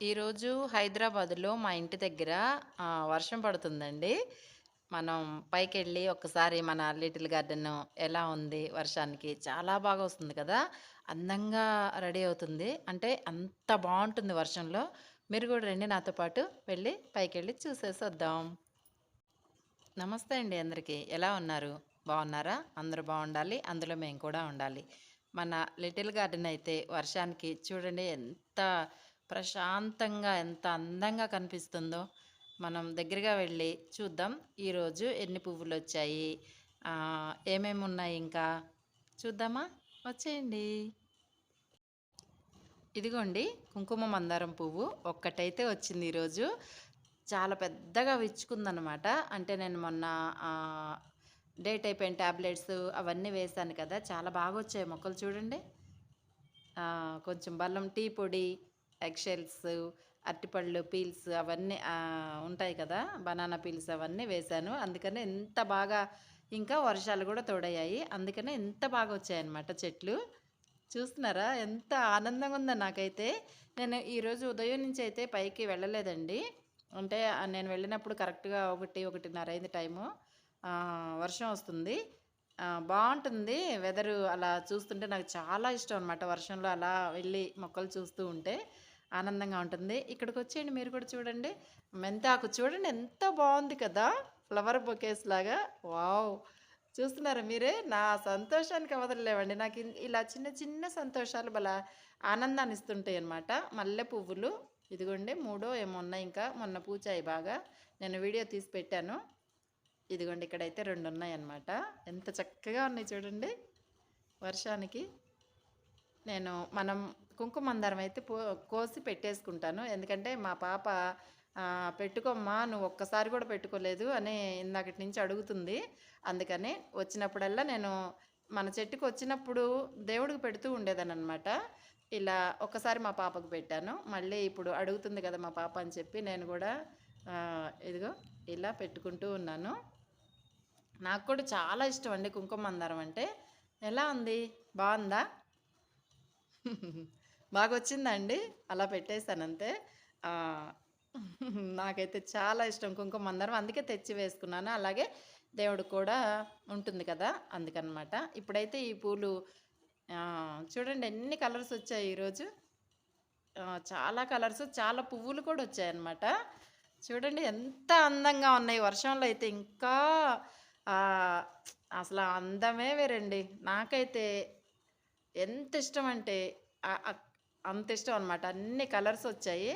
ఈరోజు హైదరాబాద్‌లో మా ఇంటి దగ్గర వర్షం పడుతుందండి. మనం పైకి వెళ్ళి ఒక్కసారి మన లిటిల్ గార్డెన్ ఎలా ఉంది వర్షానికి? చాలా బాగా వస్తుంది కదా! అందంగా రెడీ అవుతుంది. అంటే అంత బాగుంటుంది వర్షంలో. మీరు కూడా రండి నాతో పాటు వెళ్ళి పైకెళ్ళి చూసేసొద్దాం. నమస్తే అండి అందరికీ. ఎలా ఉన్నారు? బాగున్నారా అందరూ బాగుండాలి అందులో మేము కూడా ఉండాలి. మన లిటిల్ గార్డెన్ అయితే వర్షానికి చూడండి ఎంత ప్రశాంతంగా, ఎంత అందంగా కనిపిస్తుందో. మనం దగ్గరగా వెళ్ళి చూద్దాం. ఈరోజు ఎన్ని పువ్వులు వచ్చాయి ఏమేమి ఉన్నాయి ఇంకా? చూద్దామా? వచ్చేయండి. ఇదిగోండి కుంకుమ మందారం పువ్వు ఒక్కటైతే వచ్చింది ఈరోజు. చాలా పెద్దగా విచ్చుకుందనమాట. అంటే నేను మొన్న డేట్ అయిపోయిన టాబ్లెట్స్ అవన్నీ వేశాను కదా! చాలా బాగా వచ్చాయి మొక్కలు చూడండి. కొంచెం బల్లం టీ పొడి, ఎగ్షెల్స్ అరటిపళ్ళు పీల్స్ అవన్నీ ఉంటాయి కదా! బనానా పీల్స్ అవన్నీ వేశాను. అందుకనే ఇంత బాగా ఇంకా వర్షాలు కూడా తోడయ్యాయి. అందుకనే ఇంత బాగా వచ్చాయన్నమాట చెట్లు. చూస్తున్నారా? ఎంత ఆనందంగా ఉందో నాకైతే. నేను ఈరోజు ఉదయం నుంచి అయితే పైకి వెళ్ళలేదండి. అంటే నేను వెళ్ళినప్పుడు కరెక్ట్‌గా 1, 1:30 అయింది టైము. వర్షం వస్తుంది. బాగుంటుంది వెదరు అలా చూస్తుంటే నాకు చాలా ఇష్టం అనమాట. వర్షంలో అలా వెళ్ళి మొక్కలు చూస్తూ ఉంటే ఆనందంగా ఉంటుంది. ఇక్కడికి వచ్చేయండి మీరు కూడా చూడండి. మెంతాకు చూడండి ఎంత బాగుంది కదా! ఫ్లవర్ బొకేస్ లాగా. వావ్! చూస్తున్నారా మీరే? నా సంతోషానికి వదలలేవండి నాకు ఇలా చిన్న చిన్న సంతోషాలు భలే ఆనందాన్నిస్తుంటాయన్నమాట. మల్లె పువ్వులు ఇదిగోండి మూడో ఏమో ఉన్నాయి ఇంకా. మొన్న పూచాయి బాగా. నేను వీడియో తీసి పెట్టాను. ఇదిగోండి ఇక్కడైతే 2 ఉన్నాయన్నమాట. ఎంత చక్కగా ఉన్నాయి చూడండి. వర్షానికి. నేను మనం కుంకుమందారం అయితే కోసి పెట్టేసుకుంటాను. ఎందుకంటే మా పాప "పెట్టుకోమ్మా నువ్వు ఒక్కసారి కూడా పెట్టుకోలేదు" అని ఇందాకటి నుంచి అడుగుతుంది. అందుకని వచ్చినప్పుడల్లా నేను మన చెట్టుకొచ్చినప్పుడు దేవుడికి పెడుతూ ఉండేదాన్ననమాట. ఇలా ఒక్కసారి మా పాపకు పెట్టాను. మళ్ళీ ఇప్పుడు అడుగుతుంది కదా మా పాప అని చెప్పి నేను కూడా ఇదిగో ఇలా పెట్టుకుంటూ ఉన్నాను. నాకు కూడా చాలా ఇష్టం అండి కుంకుమ మందారం అంటే. ఎలా ఉంది? బాగుందా బాగా వచ్చిందండి అలా పెట్టేసానంతే. అంతే నాకైతే చాలా ఇష్టం కుంకుమ మందారం. అందుకే తెచ్చి వేసుకున్నాను. అలాగే దేవుడు కూడా ఉంటుంది కదా! అందుకనమాట. ఇప్పుడైతే ఈ పూలు చూడండి ఎన్ని కలర్స్ వచ్చాయి ఈరోజు. చాలా కలర్స్, చాలా పువ్వులు కూడా వచ్చాయన్నమాట. చూడండి ఎంత అందంగా ఉన్నాయి. వర్షంలో అయితే ఇంకా అసలు అందమే వేరండి. నాకైతే ఎంత ఇష్టం అంటే అంత ఇష్టం అనమాట. అన్ని కలర్స్ వచ్చాయి.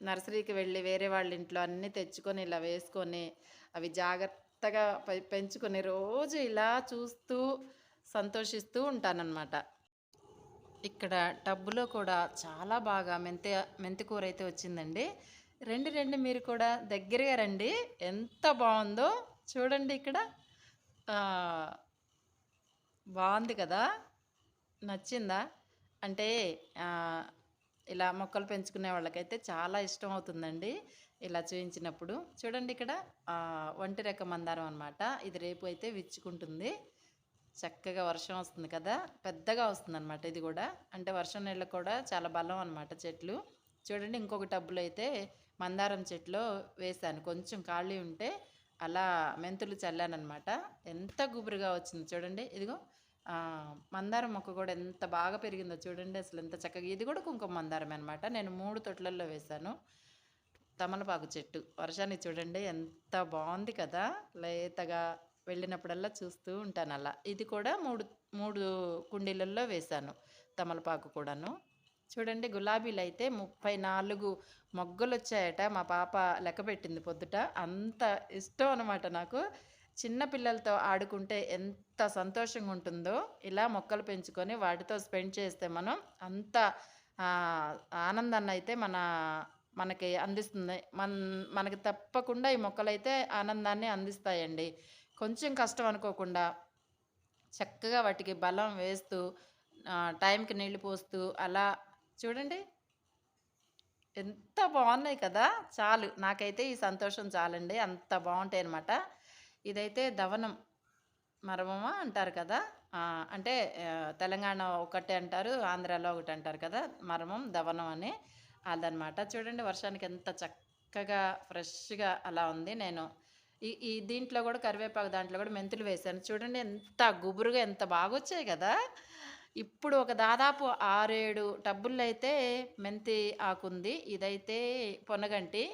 నర్సరీకి వెళ్ళి వేరే వాళ్ళ ఇంట్లో అన్నీ తెచ్చుకొని ఇలా వేసుకొని, అవి జాగ్రత్తగా పెంచుకొని రోజు ఇలా చూస్తూ, సంతోషిస్తూ ఉంటానన్నమాట ఇక్కడ టబ్బులో కూడా చాలా బాగా మెంతి మెంతి అయితే వచ్చిందండి. రండి, రండి మీరు కూడా దగ్గరగా రండి. ఎంత బాగుందో చూడండి ఇక్కడ. బాగుంది కదా! నచ్చిందా? అంటే ఇలా మొక్కలు పెంచుకునే వాళ్ళకైతే చాలా ఇష్టం అవుతుందండి. ఇలా చూయించినప్పుడు. చూడండి ఇక్కడ ఒంటి రెక్క మందారం అనమాట. ఇది రేపు అయితే విచ్చుకుంటుంది. చక్కగా వర్షం వస్తుంది కదా! పెద్దగా వస్తుందనమాట ఇది కూడా అంటే వర్షం నీళ్ళు కూడా చాలా బలం అనమాట చెట్లు. చూడండి ఇంకొక టబ్బులో అయితే మందారం చెట్లో వేశాను. కొంచెం ఖాళీ ఉంటే అలా మెంతులు చల్లాననమాట. ఎంత గుబురుగా వచ్చింది చూడండి. ఇదిగో మందారం మొక్క కూడా ఎంత బాగా పెరిగిందో చూడండి. అసలు ఎంత చక్కగా ఇది కూడా కుంకుమ మందారం అనమాట. నేను మూడు తొట్లల్లో వేశాను. తమలపాకు చెట్టు. వర్షాన్ని చూడండి ఎంత బాగుంది కదా! లేతగా వెళ్ళినప్పుడల్లా చూస్తూ ఉంటానలా. ఇది కూడా 3, 3 కుండీలల్లో వేశాను. తమలపాకు కూడాను. చూడండి గులాబీలు అయితే ముప్పై నాలుగు మొగ్గలు వచ్చాయట మా పాప లెక్కపెట్టింది పొద్దుట. అంత ఇష్టం అనమాట నాకు. చిన్న పిల్లలతో ఆడుకుంటే ఎంత సంతోషంగా ఉంటుందో, ఇలా మొక్కలు పెంచుకొని వాటితో స్పెండ్ చేస్తే మనం అంత ఆనందాన్ని అయితే మన మనకి అందిస్తుంది. మన మనకి తప్పకుండా ఈ మొక్కలైతే ఆనందాన్ని అందిస్తాయండి. కొంచెం కష్టం అనుకోకుండా చక్కగా వాటికి బలం వేస్తూ టైంకి నీళ్ళు పోస్తూ అలా చూడండి. ఎంత బాగున్నాయి కదా! చాలు. నాకైతే ఈ సంతోషం చాలండి. అంత బాగుంటాయి అన్నమాట ఇదైతే దవనం. మరమమా అంటారు కదా. అంటే తెలంగాణ ఒకటి అంటారు ఆంధ్రాలో ఒకటి అంటారు కదా మరమం దవనం అని. అదనమాట చూడండి వర్షానికి ఎంత చక్కగా ఫ్రెష్గా అలా ఉంది. నేను ఈ ఈ దీంట్లో కూడా కరివేపాకు దాంట్లో కూడా మెంతులు వేసాను. చూడండి ఎంత గుబురుగా ఎంత బాగా వచ్చాయి కదా. ఇప్పుడు ఒక దాదాపు ఆరేడు టబ్బుల్లో అయితే మెంతి ఆకుంది ఇదైతే పొనగంటి.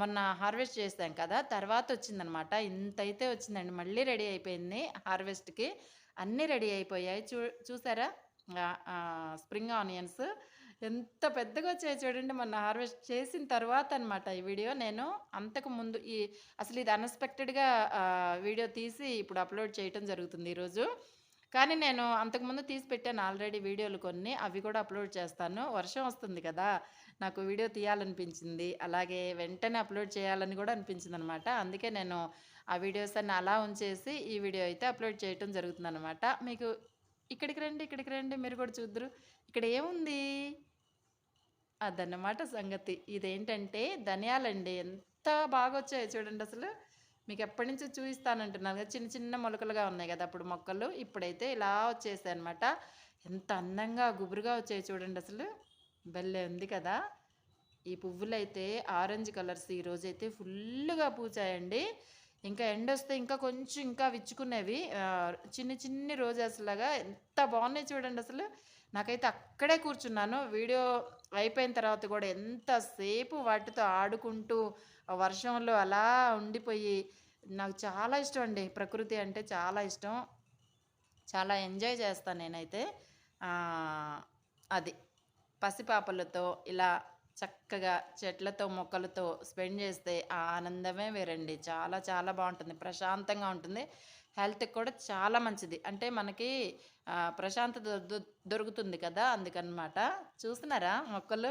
మొన్న హార్వెస్ట్ చేసాం కదా తర్వాత వచ్చిందనమాట. ఇంత అయితే వచ్చిందండి. మళ్ళీ రెడీ అయిపోయింది హార్వెస్ట్కి. అన్నీ రెడీ అయిపోయాయి. చూ చూసారా? Spring onions. ఎంత పెద్దగా వచ్చాయి చూడండి. మొన్న హార్వెస్ట్ చేసిన తర్వాత అనమాట ఈ వీడియో. నేను అంతకు ముందు ఈ అసలు ఇది అన్ఎక్స్పెక్టెడ్గా వీడియో తీసి ఇప్పుడు అప్లోడ్ చేయటం జరుగుతుంది ఈరోజు. కానీ నేను అంతకుముందు తీసి పెట్టాను ఆల్రెడీ వీడియోలు కొన్ని. అవి కూడా అప్లోడ్ చేస్తాను. వర్షం వస్తుంది కదా. నాకు వీడియో తీయాలనిపించింది. అలాగే వెంటనే అప్లోడ్ చేయాలని కూడా అనిపించింది అనమాట అందుకే నేను ఆ వీడియోస్ అన్ని అలా ఉంచేసి ఈ వీడియో అయితే అప్లోడ్ చేయటం జరుగుతుంది అనమాట మీకు ఇక్కడికి రండి ఇక్కడికి రండి మీరు కూడా చూద్దరు. ఇక్కడ ఏముంది? అదన్నమాట సంగతి. ఇదేంటంటే ధనియాలండి. ఎంత బాగా వచ్చాయో చూడండి అసలు. మీకు ఎప్పటి నుంచో చూపిస్తానంటున్నాను కదా. చిన్న చిన్న మొలకలుగా ఉన్నాయి కదా అప్పుడు మొక్కలు. ఇప్పుడైతే ఇలా వచ్చేసాయి అనమాట ఎంత అందంగా గుబురుగా వచ్చాయి చూడండి అసలు. భలే ఉంది కదా. ఈ పువ్వులు అయితే ఆరెంజ్ కలర్స్ ఈ రోజైతే ఫుల్గా పూచాయండి. ఇంకా ఎండ వస్తే ఇంకా కొంచెం ఇంకా విచ్చుకునేవి. చిన్ని చిన్ని రోజెస్ లాగా ఎంత బాగున్నాయి చూడండి అసలు. నాకైతే అక్కడే కూర్చున్నాను. వీడియో అయిపోయిన తర్వాత కూడా ఎంతసేపు వాటితో ఆడుకుంటూ వర్షంలో అలా ఉండిపోయి నాకు చాలా ఇష్టం అండి. ప్రకృతి అంటే చాలా ఇష్టం. చాలా ఎంజాయ్ చేస్తాను నేనైతే. అది. పసిపాపలతో ఇలా చక్కగా చెట్లతో మొక్కలతో స్పెండ్ చేస్తే ఆ ఆనందమే వేరండి. చాలా చాలా బాగుంటుంది. ప్రశాంతంగా ఉంటుంది. హెల్త్కి కూడా చాలా మంచిది. అంటే మనకి ప్రశాంతత దొరుకుతుంది కదా అందుకనమాట. చూస్తున్నారా మొక్కలు?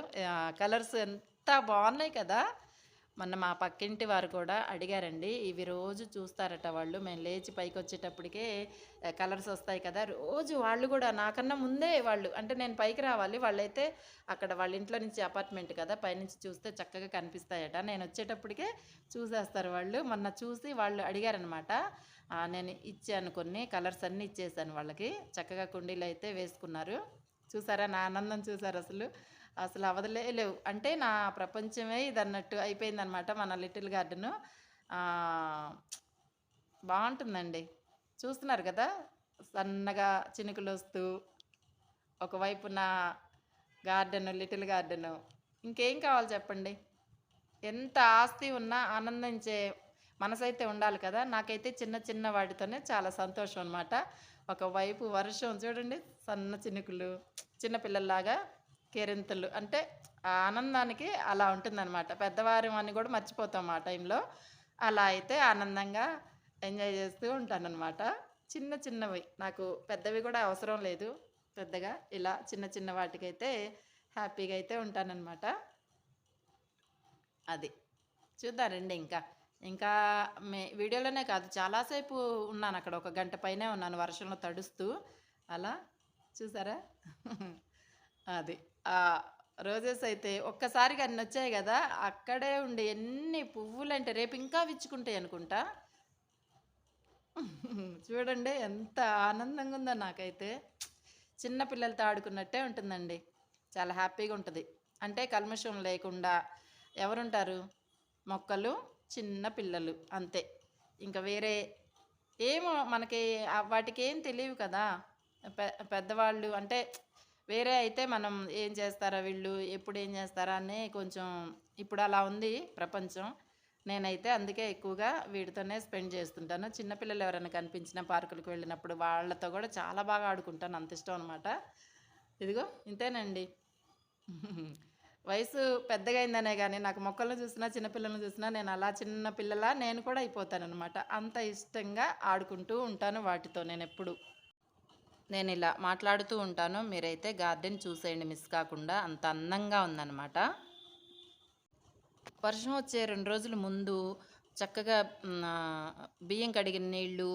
కలర్స్ ఎంత బాగున్నాయి కదా! మొన్న మా పక్కింటి వారు కూడా అడిగారండి ఇవి రోజు చూస్తారట వాళ్ళు. మేము లేచి పైకి వచ్చేటప్పటికే కలర్స్ వస్తాయి కదా. రోజు వాళ్ళు కూడా నాకన్నా ముందే వాళ్ళు అంటే నేను పైకి రావాలి. వాళ్ళైతే అక్కడ వాళ్ళ ఇంట్లో నుంచి అపార్ట్మెంట్ కదా పైనుంచి చూస్తే చక్కగా కనిపిస్తాయట. నేను వచ్చేటప్పటికే చూసేస్తారు వాళ్ళు. మొన్న చూసి వాళ్ళు అడిగారనమాట నేను ఇచ్చాను కొన్ని కలర్స్ అన్నీ ఇచ్చేసాను వాళ్ళకి. చక్కగా కుండీలు అయితే వేసుకున్నారు. చూసారా నా ఆనందం చూసారు అసలు. అసలు అవదలే లేవు. అంటే నా ప్రపంచమే ఇది అన్నట్టు అయిపోయిందనమాట మన లిటిల్ గార్డెను. బాగుంటుందండి. చూస్తున్నారు కదా? సన్నగా చినుకులు వస్తూ ఒకవైపు నా గార్డెను లిటిల్ గార్డెను. ఇంకేం కావాలి చెప్పండి? ఎంత ఆస్తి ఉన్నా ఆనందించే మనసైతే ఉండాలి కదా? నాకైతే చిన్న చిన్న వాటితోనే చాలా సంతోషం అనమాట ఒకవైపు వర్షం చూడండి సన్న చినుకులు చిన్నపిల్లల్లాగా కేరింతలు. అంటే ఆనందానికి అలా ఉంటుందన్నమాట. పెద్దవారి అని కూడా మర్చిపోతాం ఆ టైంలో. అలా అయితే ఆనందంగా ఎంజాయ్ చేస్తూ ఉంటానన్నమాట. చిన్న చిన్నవి. నాకు పెద్దవి కూడా అవసరం లేదు పెద్దగా. ఇలా చిన్న చిన్న వాటికైతే హ్యాపీగా అయితే ఉంటానన్నమాట. అది. చూద్దానండి ఇంకా. ఇంకా మే వీడియోలోనే కాదు. చాలాసేపు ఉన్నాను అక్కడ. ఒక గంట పైనే ఉన్నాను. వర్షంలో తడుస్తూ. అలా. చూసారా? అది. రోజెస్ అయితే ఒక్కసారిగా అన్ని వచ్చాయి కదా అక్కడే ఉండే ఎన్ని పువ్వులు అంటే రేపు ఇంకా విచ్చుకుంటాయి అనుకుంటా. చూడండి ఎంత ఆనందంగా ఉందో నాకైతే. చిన్న పిల్లలతో ఆడుకున్నట్టే ఉంటుందండి. చాలా హ్యాపీగా ఉంటుంది. అంటే కల్మషం లేకుండా ఎవరుంటారు? మొక్కలు చిన్న పిల్లలు అంతే. ఇంకా వేరే ఏమో మనకి వాటికి ఏం తెలియవు కదా. పె పెద్దవాళ్ళు అంటే వేరే అయితే మనం ఏం చేస్తారా వీళ్ళు? ఎప్పుడు ఏం చేస్తారా అని కొంచెం ఇప్పుడు అలా ఉంది ప్రపంచం. నేనైతే అందుకే ఎక్కువగా వీటితోనే స్పెండ్ చేస్తుంటాను. చిన్నపిల్లలు ఎవరైనా కనిపించిన పార్కులకు వెళ్ళినప్పుడు వాళ్ళతో కూడా చాలా బాగా ఆడుకుంటాను. అంత ఇష్టం అనమాట ఇదిగో ఇంతేనండి. వయసు పెద్దగా అయిందనే కానీ నాకు మొక్కలను చూసినా చిన్నపిల్లలను చూసినా నేను అలా చిన్న పిల్లలా నేను కూడా అయిపోతాను అనమాట అంత ఇష్టంగా ఆడుకుంటూ ఉంటాను వాటితో నేను ఎప్పుడు. నేను ఇలా మాట్లాడుతూ ఉంటాను మీరైతే గార్డెన్ చూసేయండి మిస్ కాకుండా అంత అందంగా ఉందన్నమాట వర్షం వచ్చే రెండు రోజుల ముందు చక్కగా బియ్యం కడిగిన నీళ్ళు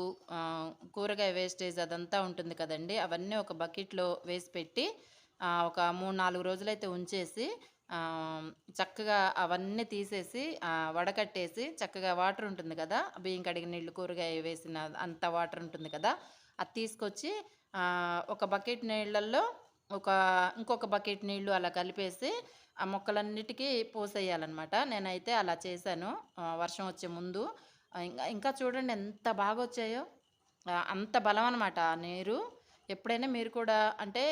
కూరగాయ వేస్టేజ్ అదంతా ఉంటుంది కదండి అవన్నీ ఒక బకెట్లో వేసి పెట్టి ఒక మూడు నాలుగు రోజులైతే ఉంచేసి చక్కగా అవన్నీ తీసేసి వడకట్టేసి చక్కగా వాటర్ ఉంటుంది కదా! బియ్యం కడిగిన నీళ్ళు, కూరగాయ వేసిన అంత వాటర్ ఉంటుంది కదా! అది తీసుకొచ్చి ఒక బకెట్ నీళ్ళల్లో ఒక ఇంకొక బకెట్ నీళ్ళు అలా కలిపేసి ఆ మొక్కలన్నిటికీ పోసేయాలన్నమాట నేనైతే అలా చేశాను. వర్షం వచ్చే ముందు. ఇంకా చూడండి ఎంత బాగా వచ్చాయో అంత బలం అనమాట ఆ నీరు. ఎప్పుడైనా మీరు కూడా అంటే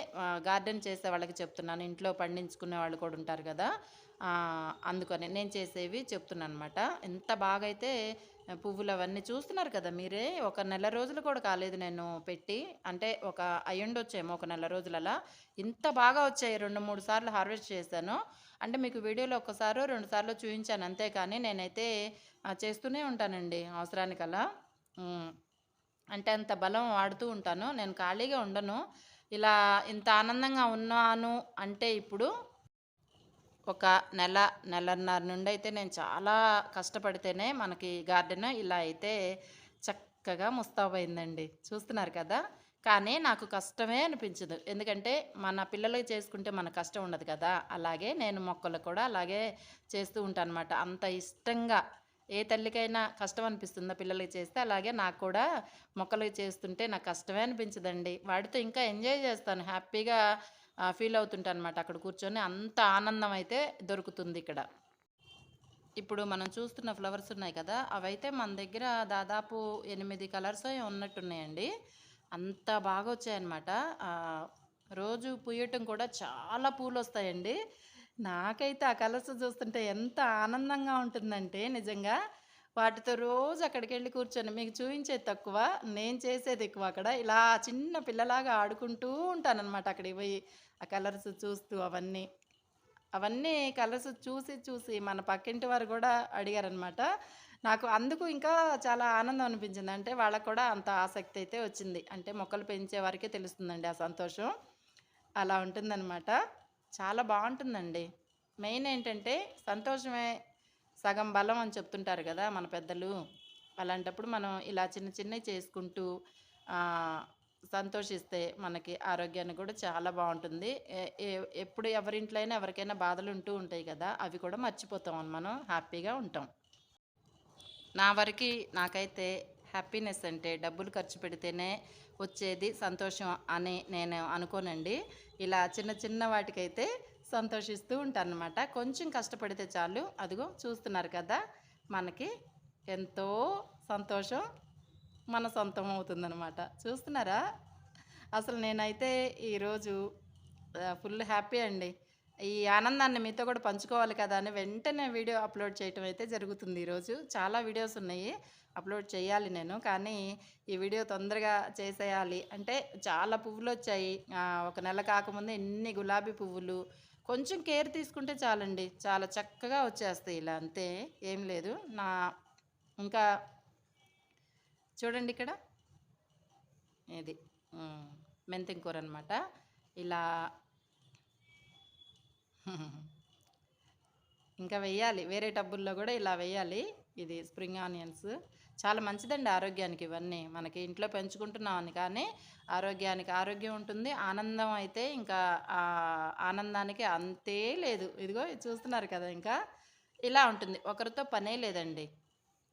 గార్డెన్ చేసే వాళ్ళకి చెప్తున్నాను. ఇంట్లో పండించుకునే వాళ్ళు కూడా ఉంటారు కదా! అందుకని నేను చేసేవి చెప్తున్నాను అనమాట ఎంత బాగైతే పువ్వులు అవన్నీ చూస్తున్నారు కదా మీరే. ఒక నెల రోజులు కూడా కాలేదు నేను పెట్టి. అంటే ఒక అయ్యుండొచ్చేమో ఒక నెల రోజులలా. ఇంత బాగా వచ్చాయి. 2, 3 సార్లు హార్వెస్ట్ చేశాను. అంటే మీకు వీడియోలో ఒక్కసారో, 2 సార్లో చూపించాను అంతే కానీ నేనైతే చేస్తూనే ఉంటానండి అవసరానికలా. అంటే అంత బలం వాడుతూ ఉంటాను. నేను ఖాళీగా ఉండను. ఇలా ఇంత ఆనందంగా ఉన్నాను అంటే ఇప్పుడు ఒక నెల, నెలన్నర నుండి అయితే నేను చాలా కష్టపడితేనే మనకి గార్డెన్ ఇలా అయితే చక్కగా ముస్తాబయిందండి. చూస్తున్నారు కదా! కానీ నాకు కష్టమే అనిపించదు. ఎందుకంటే మన పిల్లలకి చేసుకుంటే మన కష్టం ఉండదు కదా! అలాగే నేను మొక్కలు కూడా అలాగే చేస్తూ ఉంటాను అనమాట అంత ఇష్టంగా ఏ తల్లికైనా కష్టం అనిపిస్తుందో పిల్లలకి చేస్తే, అలాగే నాకు కూడా మొక్కలకి చేస్తుంటే నాకు కష్టమే అనిపించదండి. వాటితో ఇంకా ఎంజాయ్ చేస్తాను. హ్యాపీగా ఫీల్ ఫీల్ అవుతుంటానన్నమాట అక్కడ కూర్చొని. అంత ఆనందం అయితే దొరుకుతుందిక్కడ. ఇప్పుడు మనం చూస్తున్న ఫ్లవర్స్ ఉన్నాయి కదా! అవైతే మన దగ్గర దాదాపు ఎనిమిది కలర్స్ ఉన్నట్టున్నాయండి. అంత బాగా వచ్చాయన్నమాట రోజు పూయటం కూడా చాలా పూలు వస్తాయండి నాకైతే ఆ కలర్స్ చూస్తుంటే ఎంత ఆనందంగా ఉంటుందంటే నిజంగా. వాటితో రోజు అక్కడికి వెళ్ళి కూర్చొని మీకు చూపించేది తక్కువ. నేను చేసేది ఎక్కువ అక్కడ. ఇలా చిన్న పిల్లలాగా ఆడుకుంటూ ఉంటానన్నమాట అక్కడికి పోయి. ఆ కలర్స్ చూస్తూ అవన్నీ. అవన్నీ కలర్స్ చూసి, చూసి మన పక్కింటి వారు కూడా అడిగారనమాట. నాకు అందుకు ఇంకా చాలా ఆనందం అనిపించింది. అంటే వాళ్ళకు కూడా అంత ఆసక్తి అయితే వచ్చింది. అంటే మొక్కలు పెంచే వారికే తెలుస్తుందండి ఆ సంతోషం. అలా ఉంటుందనమాట. చాలా బాగుంటుందండి మెయిన్ ఏంటంటే సంతోషమే సగం బలం అని చెప్తుంటారు కదా మన పెద్దలు. అలాంటప్పుడు మనం ఇలా చిన్న చిన్నవి చేసుకుంటూ సంతోషిస్తే మనకి ఆరోగ్యానికి కూడా చాలా బాగుంటుంది ఎప్పుడు ఎవరింట్లో అయినా ఎవరికైనా బాధలు ఉంటూ ఉంటాయి కదా! అవి కూడా మర్చిపోతాం మనం. హ్యాపీగా ఉంటాం. నా వరకి నాకైతే హ్యాపీనెస్ అంటే డబ్బులు ఖర్చు పెడితేనే వచ్చేది సంతోషం అని నేను అనుకోనండి. ఇలా చిన్న చిన్న వాటికైతే సంతోషిస్తూ ఉంటారనమాట కొంచెం కష్టపడితే చాలు. అదిగో చూస్తున్నారు కదా! మనకి ఎంతో సంతోషం మన సొంతం అవుతుందనమాట. చూస్తున్నారా? అసలు నేనైతే ఈరోజు ఫుల్ హ్యాపీ అండి. ఈ ఆనందాన్ని మీతో కూడా పంచుకోవాలి కదా అని వెంటనే వీడియో అప్లోడ్ చేయటం అయితే జరుగుతుంది ఈరోజు. చాలా వీడియోస్ ఉన్నాయి. అప్లోడ్ చేయాలి నేను. కానీ ఈ వీడియో తొందరగా చేసేయాలి. అంటే చాలా పువ్వులు వచ్చాయి ఒక నెల కాకముందే ఎన్ని గులాబీ పువ్వులు. కొంచెం కేర్ తీసుకుంటే చాలండి. చాలా చక్కగా వచ్చేస్తాయి ఇలా అంతే. ఏం లేదు. నా ఇంకా చూడండి ఇక్కడ. ఇది. హ్మ్. కూర అనమాట ఇలా ఇంకా వెయ్యాలి. వేరే టబ్బుల్లో కూడా ఇలా వెయ్యాలి. ఇది స్ప్రింగ్ ఆనియన్స్. చాలా మంచిదండి ఆరోగ్యానికి ఇవన్నీ. మనకి ఇంట్లో పెంచుకుంటున్నామని కానీ ఆరోగ్యానికి ఆరోగ్యం ఉంటుంది. ఆనందం అయితే ఇంకా ఆనందానికి అంతే లేదు. ఇదిగో చూస్తున్నారు కదా ఇంకా. ఇలా ఉంటుంది. ఒకరితో పనే లేదండి.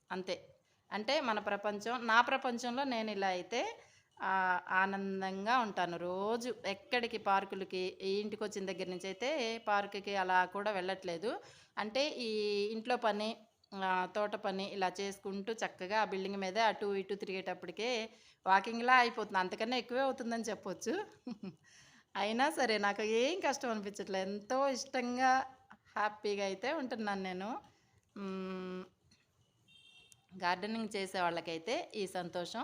అంతే. అంటే మన ప్రపంచం నా ప్రపంచంలో నేను ఇలా అయితే ఆనందంగా ఉంటాను. రోజు ఎక్కడికి పార్కులకి ఇంటికి వచ్చిన దగ్గర నుంచి అయితే పార్క్‌కి అలా కూడా వెళ్ళట్లేదు. అంటే ఈ ఇంట్లో పని తోట పని ఇలా చేసుకుంటూ చక్కగా ఆ బిల్డింగ్ మీద అటు ఇటు తిరిగేటప్పటికే వాకింగ్‌లా అయిపోతుంది. అంతకన్నా ఎక్కువే అవుతుందని చెప్పొచ్చు. అయినా సరే నాకు ఏం కష్టం అనిపించట్లేదు ఎంతో ఇష్టంగా హ్యాపీగా అయితే ఉంటున్నాను నేను. గార్డెనింగ్ చేసే వాళ్ళకైతే ఈ సంతోషం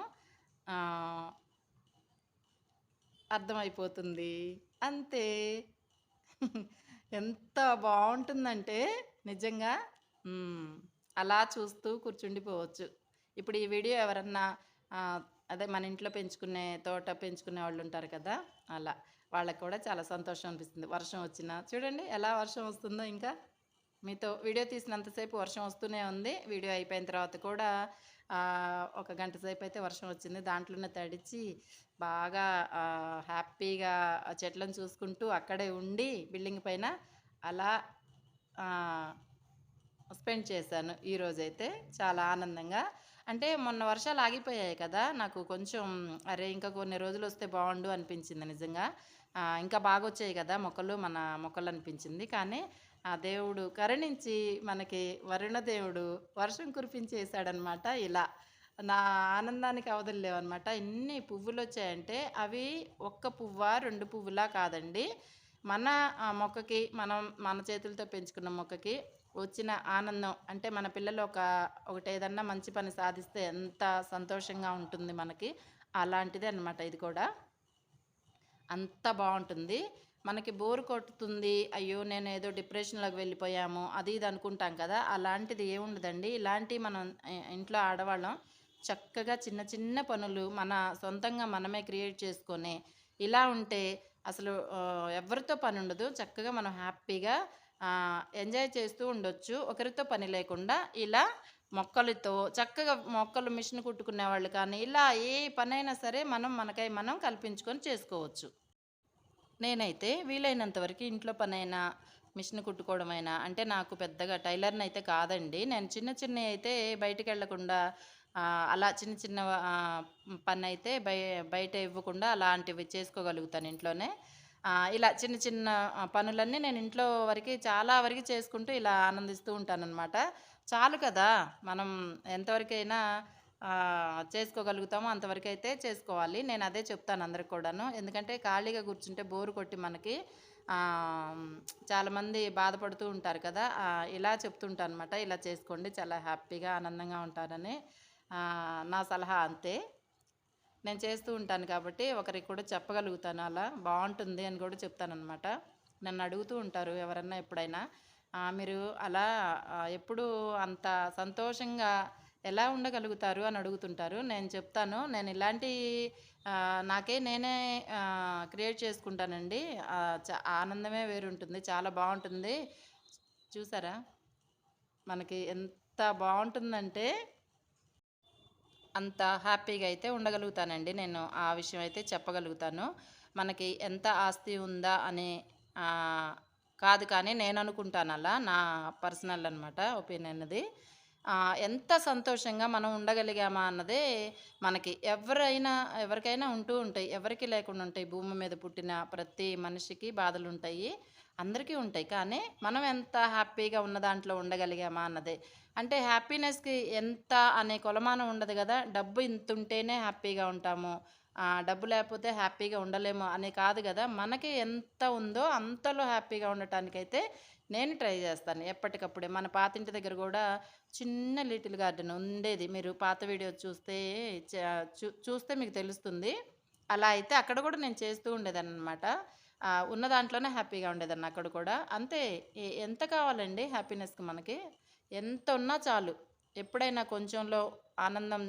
అర్థమైపోతుంది. అంతే. ఎంత బాగుంటుందంటే నిజంగా అలా చూస్తూ కూర్చుండిపోవచ్చు. ఇప్పుడు ఈ వీడియో ఎవరన్నా అదే మన ఇంట్లో పెంచుకునే తోట పెంచుకునే వాళ్ళు ఉంటారు కదా! అలా. వాళ్ళకి కూడా చాలా సంతోషం అనిపిస్తుంది. వర్షం వచ్చినా చూడండి ఎలా వర్షం వస్తుందో ఇంకా. మీతో వీడియో తీసినంతసేపు వర్షం వస్తూనే ఉంది. వీడియో అయిపోయిన తర్వాత కూడా ఒక గంట సేపు అయితే వర్షం వచ్చింది. దాంట్లోనే తడిచి బాగా హ్యాపీగా చెట్లను చూసుకుంటూ అక్కడే ఉండి బిల్డింగ్ పైన అలా స్పెండ్ చేశాను ఈరోజైతే చాలా ఆనందంగా. అంటే మొన్న వర్షాలు ఆగిపోయాయి కదా నాకు కొంచెం అరే ఇంకా కొన్ని రోజులు వస్తే బాగుండు అనిపించింది నిజంగా. ఇంకా బాగా వచ్చాయి కదా మొక్కలు మన మొక్కలు అనిపించింది. కానీ ఆ దేవుడు కరుణించి మనకి వరుణ దేవుడు వర్షం కురిపించేశాడనమాట ఇలా. నా ఆనందానికి అవధులు లేవన్నమాట ఇన్ని పువ్వులు వచ్చాయంటే అవి ఒక్క పువ్వా రెండు పువ్వులా కాదండి. మన ఆ, మొక్కకి మనం మన చేతులతో పెంచుకున్న మొక్కకి వచ్చిన ఆనందం. అంటే మన పిల్లలు ఒక ఒకటి ఏదన్నా మంచి పని సాధిస్తే ఎంత సంతోషంగా ఉంటుంది మనకి. అలాంటిదే అన్నమాట ఇది కూడా. అంత బాగుంటుంది. మనకి బోర్ కొట్టుతుంది అయ్యో నేను ఏదో డిప్రెషన్లోకి వెళ్ళిపోయాము అది ఇది అనుకుంటాం కదా. అలాంటిది ఏముండదండి ఇలాంటివి మనం ఇంట్లో ఆడవాళ్ళం చక్కగా చిన్న చిన్న పనులు మన సొంతంగా మనమే క్రియేట్ చేసుకొని ఇలా ఉంటే అసలు ఎవరితో పని ఉండదు. చక్కగా మనం హ్యాపీగా ఎంజాయ్ చేస్తూ ఉండొచ్చు. ఒకరితో పని లేకుండా ఇలా మొక్కలతో చక్కగా మొక్కలు మిషన్ కుట్టుకునే వాళ్ళు కానీ ఇలా ఏ పనైనా సరే మనం మనకై మనం కల్పించుకొని చేసుకోవచ్చు. నేనైతే వీలైనంత వరకు ఇంట్లో పనైనా మిషన్ కుట్టుకోవడమైనా అంటే నాకు పెద్దగా టైలర్ని అయితే కాదండి. నేను చిన్న చిన్న అయితే బయటికి వెళ్ళకుండా అలా చిన్న చిన్న పని అయితే బయ బయట ఇవ్వకుండా అలాంటివి చేసుకోగలుగుతాను ఇంట్లోనే. ఇలా చిన్న చిన్న పనులన్నీ నేను ఇంట్లో వరకు చాలా వరకు చేసుకుంటూ ఇలా ఆనందిస్తూ ఉంటానన్నమాట. చాలు కదా మనం ఎంతవరకైనా చేసుకోగలుగుతామో అంతవరకు అయితే చేసుకోవాలి. నేను అదే చెప్తాను అందరికి కూడాను. ఎందుకంటే ఖాళీగా కూర్చుంటే బోరు కొట్టి మనకి చాలామంది బాధపడుతూ ఉంటారు కదా. ఇలా చెప్తుంటాను అనమాట ఇలా చేసుకోండి చాలా హ్యాపీగా ఆనందంగా ఉంటారని. నా సలహా అంతే. నేను చేస్తూ ఉంటాను కాబట్టి ఒకరికి కూడా చెప్పగలుగుతాను. అలా బాగుంటుంది అని కూడా చెప్తానమాట నన్ను అడుగుతూ ఉంటారు ఎవరన్నా ఎప్పుడైనా మీరు అలా ఎప్పుడు అంత సంతోషంగా ఎలా ఉండగలుగుతారు? అని అడుగుతుంటారు. నేను చెప్తాను. నేను ఇలాంటి నాకే నేనే క్రియేట్ చేసుకుంటానండి. చ- ఆనందమే వేరుంటుంది. చాలా బాగుంటుంది. చూసారా? మనకి ఎంత బాగుంటుందంటే అంత హ్యాపీగా అయితే ఉండగలుగుతానండి. నేను ఆ విషయం అయితే చెప్పగలుగుతాను. మనకి ఎంత ఆస్తి ఉందా అని కాదు కానీ నేను అనుకుంటాను అలా. నా పర్సనల్ అనమాట ఒపీనియన్ అది ఎంత సంతోషంగా మనం ఉండగలిగామా అన్నదే మనకి ఎవరైనా ఎవరికైనా ఉంటూ ఉంటాయి. ఎవరికి లేకుండా ఉంటాయి. భూమి మీద పుట్టిన ప్రతి మనిషికి బాధలు ఉంటాయి అందరికీ ఉంటాయి. కానీ మనం ఎంత హ్యాపీగా ఉన్న దాంట్లో ఉండగలిగామా అన్నదే. అంటే హ్యాపీనెస్కి ఎంత అనే కొలమానం ఉండదు కదా. డబ్బు ఇంత ఉంటేనే హ్యాపీగా ఉంటాము. డబ్బు లేకపోతే హ్యాపీగా ఉండలేము అని కాదు కదా. మనకి ఎంత ఉందో అంతలో హ్యాపీగా ఉండటానికైతే నేను ట్రై చేస్తాను. ఎప్పటికప్పుడే మన పాతింటి దగ్గర కూడా చిన్న లిటిల్ గార్డెన్ ఉండేది. మీరు పాత వీడియో చూస్తే చూస్తే మీకు తెలుస్తుంది. అలా అయితే అక్కడ కూడా నేను చేస్తూ ఉండేదాన్ని అనమాట ఉన్న దాంట్లోనే హ్యాపీగా ఉండేదాన్ని అక్కడ కూడా. అంతే ఎంత కావాలండి హ్యాపీనెస్కి మనకి? ఎంత ఉన్నా చాలు. ఎప్పుడైనా కొంచెంలో ఆనందం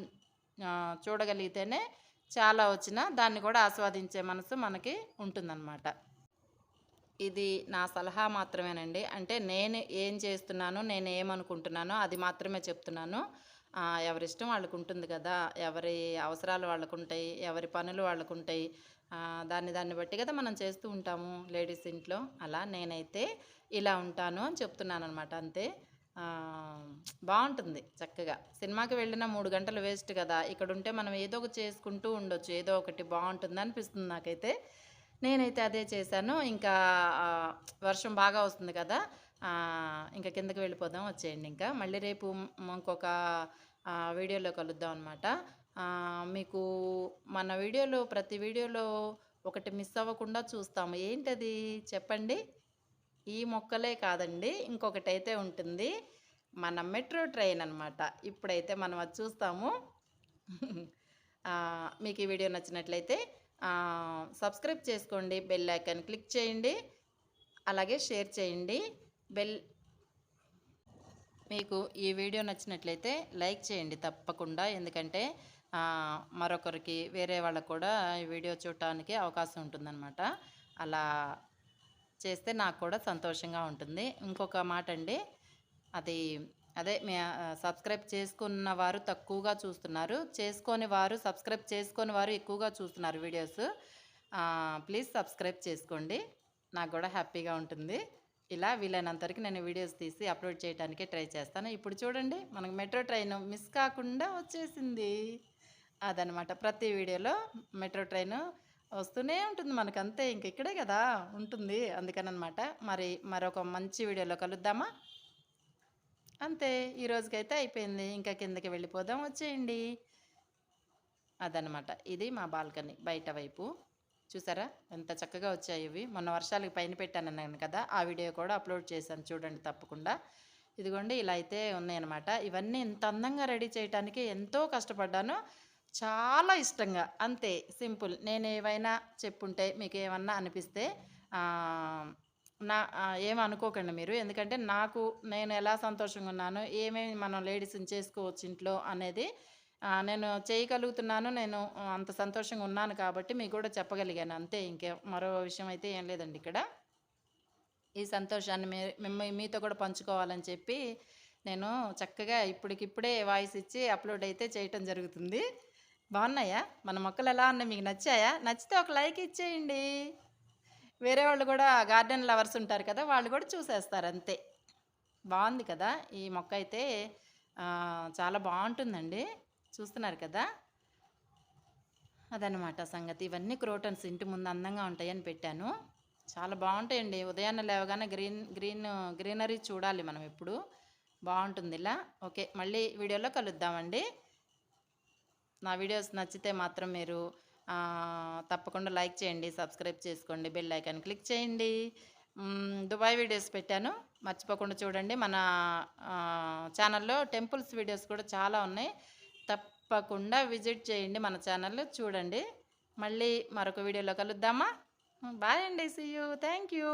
చూడగలిగితేనే చాలా వచ్చినా దాన్ని కూడా ఆస్వాదించే మనసు మనకి ఉంటుందన్నమాట. ఇది నా సలహా మాత్రమేనండి. అంటే నేను ఏం చేస్తున్నాను నేను ఏమనుకుంటున్నానో అది మాత్రమే చెప్తున్నాను. ఎవరిష్టం వాళ్ళకు ఉంటుంది కదా. ఎవరి అవసరాలు వాళ్ళకు ఉంటాయి ఎవరి పనులు వాళ్ళకు ఉంటాయి దాన్ని దాన్ని బట్టి కదా మనం చేస్తూ ఉంటాము లేడీస్ ఇంట్లో. అలా నేనైతే ఇలా ఉంటాను అని చెప్తున్నాను అనమాట అంతే బాగుంటుంది చక్కగా. సినిమాకి వెళ్ళిన మూడు గంటలు వేస్ట్ కదా. ఇక్కడ ఉంటే మనం ఏదో ఒకటి చేసుకుంటూ ఉండొచ్చు. ఏదో ఒకటి బాగుంటుంది అనిపిస్తుంది నాకైతే. నేనైతే అదే చేశాను. ఇంకా వర్షం బాగా వస్తుంది కదా. ఇంకా కిందకి వెళ్ళిపోదాం వచ్చేయండి ఇంకా. మళ్ళీ రేపు ఇంకొక వీడియోలో కలుద్దాం అనమాట మీకు మన వీడియోలో ప్రతి వీడియోలో ఒకటి మిస్ అవ్వకుండా చూస్తాము. ఏంటది? చెప్పండి. ఈ మొక్కలే కాదండి. ఇంకొకటి అయితే ఉంటుంది. మన మెట్రో ట్రైన్ అనమాట ఇప్పుడైతే మనం అది చూస్తాము. మీకు ఈ వీడియో నచ్చినట్లయితే సబ్స్క్రైబ్ చేసుకోండి. బెల్ ఐకాన్ క్లిక్ చేయండి. అలాగే షేర్ చేయండి. బెల్ మీకు ఈ వీడియో నచ్చినట్లయితే లైక్ చేయండి తప్పకుండా. ఎందుకంటే మరొకరికి వేరే వాళ్ళకు కూడా ఈ వీడియో చూడటానికి అవకాశం ఉంటుందన్నమాట. అలా చేస్తే నాకు కూడా సంతోషంగా ఉంటుంది. ఇంకొక మాట అండి అది అదే మీ సబ్స్క్రైబ్ చేసుకున్న వారు తక్కువగా చూస్తున్నారు. చేసుకొని వారు సబ్స్క్రైబ్ చేసుకొని వారు ఎక్కువగా చూస్తున్నారు వీడియోస్. ప్లీజ్ సబ్స్క్రైబ్ చేసుకోండి. నాకు కూడా హ్యాపీగా ఉంటుంది. ఇలా వీలైనంత వరకు నేను వీడియోస్ తీసి అప్లోడ్ చేయడానికే ట్రై చేస్తాను. ఇప్పుడు చూడండి మనకు మెట్రో ట్రైన్ మిస్ కాకుండా వచ్చేసింది. అదనమాట. ప్రతి వీడియోలో మెట్రో ట్రైన్ వస్తూనే ఉంటుంది మనకు. అంతే ఇంక ఇక్కడే కదా ఉంటుంది. అందుకనమాట మరి మరొక మంచి వీడియోలో కలుద్దామా? అంతే ఈ రోజుకైతే అయిపోయింది. ఇంకా కిందకి వెళ్ళిపోదాం వచ్చేయండి. అదనమాట. ఇది మా బాల్కనీ బయట వైపు. చూసారా? ఎంత చక్కగా వచ్చాయి ఇవి. మొన్న వర్షాలకి పైన పెట్టానన్నాను కదా. ఆ వీడియో కూడా అప్లోడ్ చేశాను. చూడండి తప్పకుండా. ఇదిగోండి ఇలా అయితే ఉన్నాయన్నమాట. ఇవన్నీ ఇంత అందంగా రెడీ చేయడానికి ఎంతో కష్టపడ్డాను. చాలా ఇష్టంగా. అంతే సింపుల్. నేను ఏవైనా చెప్పుంటే మీకు ఏమన్నా అనిపిస్తే నా ఏమనుకోకండి మీరు. ఎందుకంటే నాకు నేను ఎలా సంతోషంగా ఉన్నాను ఏమేమి మనం లేడీస్ని చేసుకోవచ్చు ఇంట్లో అనేది నేను చేయగలుగుతున్నాను నేను అంత సంతోషంగా ఉన్నాను కాబట్టి మీకు కూడా చెప్పగలిగాను. అంతే ఇంకే మరో విషయం అయితే ఏం లేదండి ఇక్కడ. ఈ సంతోషాన్ని మీ మీతో కూడా పంచుకోవాలని చెప్పి నేను చక్కగా ఇప్పటికిప్పుడే వాయిస్ ఇచ్చి అప్లోడ్ అయితే చేయటం జరుగుతుంది. బాగున్నాయా? మన మొక్కలు ఎలా ఉన్నాయి? మీకు నచ్చాయా? నచ్చితే ఒక లైక్ ఇచ్చేయండి. వేరే వాళ్ళు కూడా గార్డెన్ లవర్స్ ఉంటారు కదా వాళ్ళు కూడా చూసేస్తారు అంతే. బాగుంది కదా? ఈ మొక్క అయితే చాలా బాగుంటుందండి. చూస్తున్నారు కదా? అదనమాట సంగతి. ఇవన్నీ క్రోటన్స్ ఇంటి ముందు అందంగా ఉంటాయని పెట్టాను. చాలా బాగుంటాయండి. ఉదయాన్నే లేవగానే గ్రీన్ గ్రీన్ గ్రీనరీ చూడాలి మనం ఎప్పుడు. బాగుంటుంది ఇలా. ఓకే మళ్ళీ వీడియోలో కలుద్దామండి. నా వీడియోస్ నచ్చితే మాత్రం మీరు తప్పకుండా లైక్ చేయండి సబ్స్క్రైబ్ చేసుకోండి బెల్ ఐకాన్ క్లిక్ చేయండి. దుబాయ్ వీడియోస్ పెట్టాను. మర్చిపోకుండా చూడండి. మన ఛానల్లో టెంపుల్స్ వీడియోస్ కూడా చాలా ఉన్నాయి. తప్పకుండా విజిట్ చేయండి మన ఛానల్ చూడండి. మళ్ళీ మరొక వీడియోలో కలుద్దామా? బాయ్ అండి. See you thank you